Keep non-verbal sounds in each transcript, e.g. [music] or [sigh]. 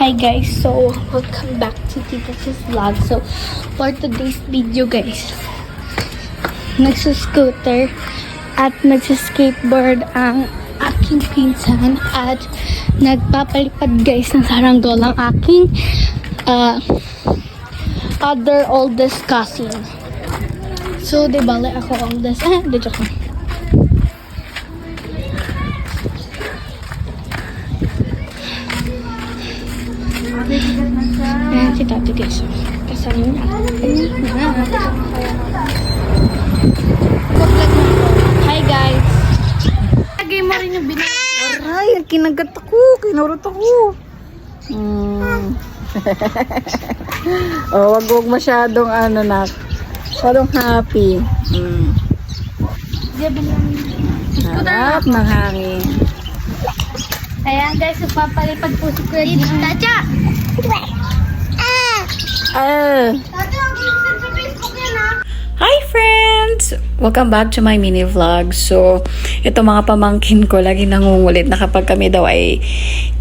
Hi guys, so welcome back to Tita's vlog. So for today's video guys, nagsuscooter at nagsuskateboard ang aking pinsan at nagpapalipad guys ng saranggola ang aking uh, other oldest cousin. So, di bale ako oldest. Ah, di joke Tati guys. Kasama niya. Hi guys. Lagay mo rin yung binigay. Aray, kinagat ako, kinurot ako. Mm. [laughs] oh, wag wag masyadong ano na. Masyadong happy. Mm. Di ba Harap ng hangin. Ayan guys, so papalipad po si Kuya Dito. Tacha! Ah. Hi friends! Welcome back to my mini vlog. So, ito mga pamangkin ko lagi nangungulit na kapag kami daw ay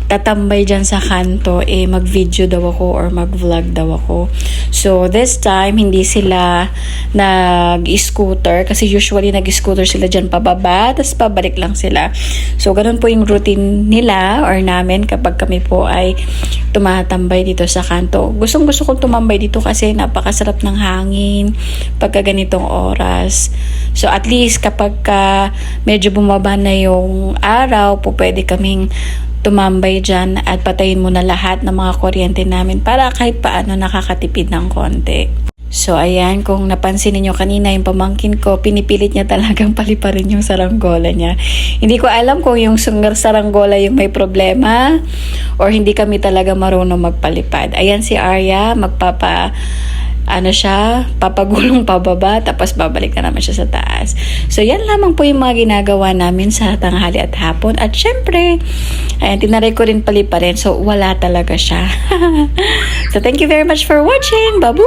tatambay dyan sa kanto, eh mag-video daw ako or mag-vlog daw ako. So, this time, hindi sila nag-scooter kasi usually nag-scooter sila dyan pababa, tapos pabalik lang sila. So, ganun po yung routine nila or namin kapag kami po ay tumatambay dito sa kanto. Gustong gusto kong tumambay dito kasi napakasarap ng hangin pagka ganitong oras. So, at least kapag ka medyo bumaba na yung araw, po pwede kaming tumambay dyan at patayin mo na lahat ng mga kuryente namin para kahit paano nakakatipid ng konti. So, ayan, kung napansin niyo kanina yung pamangkin ko, pinipilit niya talagang [laughs] paliparin yung saranggola niya. Hindi ko alam kung yung sungar saranggola yung may problema or hindi kami talaga marunong magpalipad. Ayan si Arya, magpapa ano siya, papagulong pababa, tapos babalik na naman siya sa taas. So, yan lamang po yung mga ginagawa namin sa tanghali at hapon. At syempre, ayan, tinaray ko rin pali pa rin. So, wala talaga siya. [laughs] so, thank you very much for watching. Babu!